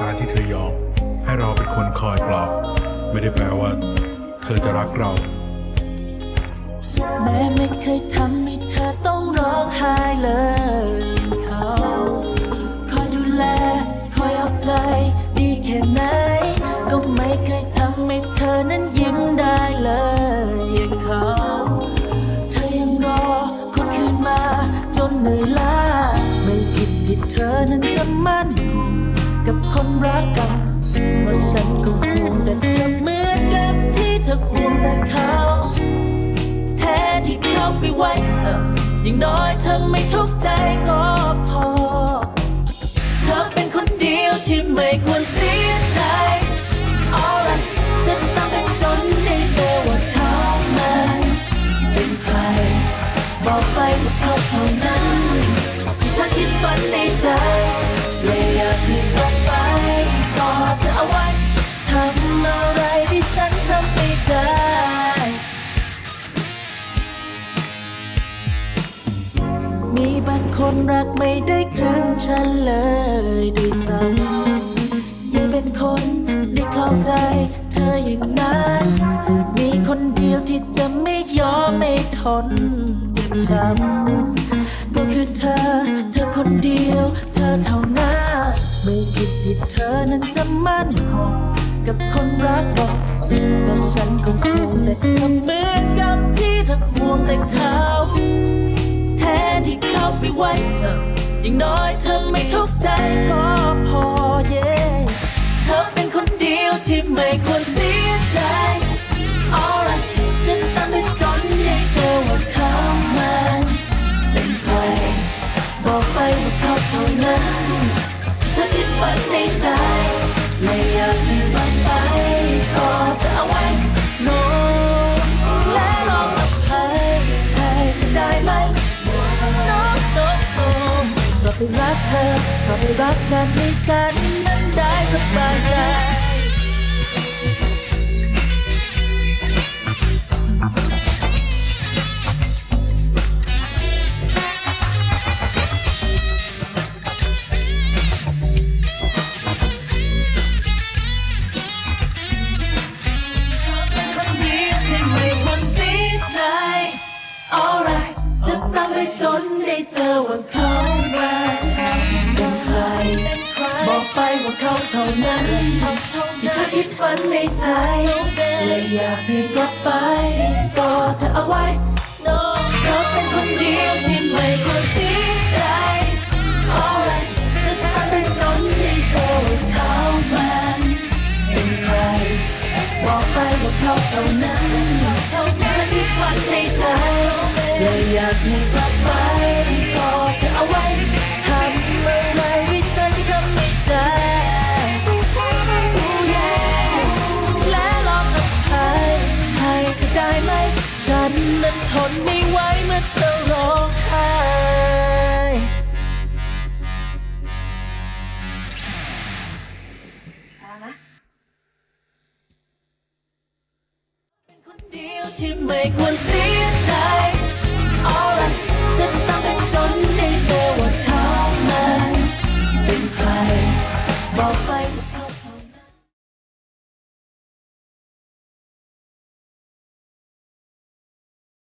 การที่เธอยอมให้เราเป็นคนคอยปลอบ ไม่ได้แปลว่า เธอจะรักเรา แม้ไม่เคยทำ อย่างน้อยเธอไม่ทุกข์ใจก็พอ เธอเป็นคนเดียวที่ไม่ควรเสียใจ Alright จะต้องไปจนได้เจอว่าเขามันเป็นใคร บอกไปว่าเขาเท่านั้น ถ้าคิดฝันในใจ มีบางคนรักไม่ได้ครึ่งฉันเลยด้วยซ้ำยังเป็นคนได้คลองใจเธออย่างนั้น มีคนเดียวที่จะไม่ยอมไม่ทนเจ็บช้ำก็คือเธอ เธอคนเดียว เธอเท่านั้นไม่คิดที่เธอนั้นจะมั่นคงกับคนรักกันแต่ฉันคงห่วงแต่เธอเหมือนกับที่เธอห่วงแต่เขาแทนที่เข้า ไว้เอออย่างน้อยเธอไม่ทุกข์ใจก็พอเย่ รักเธอก็ไปรักฉันให้ฉันนั้นได้สบายใจ เจอว่าเขามาเป็นใคร บอกไปว่าเขาเท่านั้นที่เธอคิดฝันในใจเลยอยากให้กลับไปกอดเธอเอาไว้ No เธอเป็นคนเดียวที่ไม่ควรเสียใจ Alright จะตามไปจนได้เจอว่าเขามันเป็นใคร บอกไปว่าเขาเท่านั้นเท่านั้นที่ฝันในใจเลยอยากให้กลับ ไม่ไหวเมื่อเธอร้องไห้เป็นคนเดียวที่ไม่ควรเสียใจ Alright จะต้องไปจนให้เจอว่าเขามันเป็นใคร บอกไป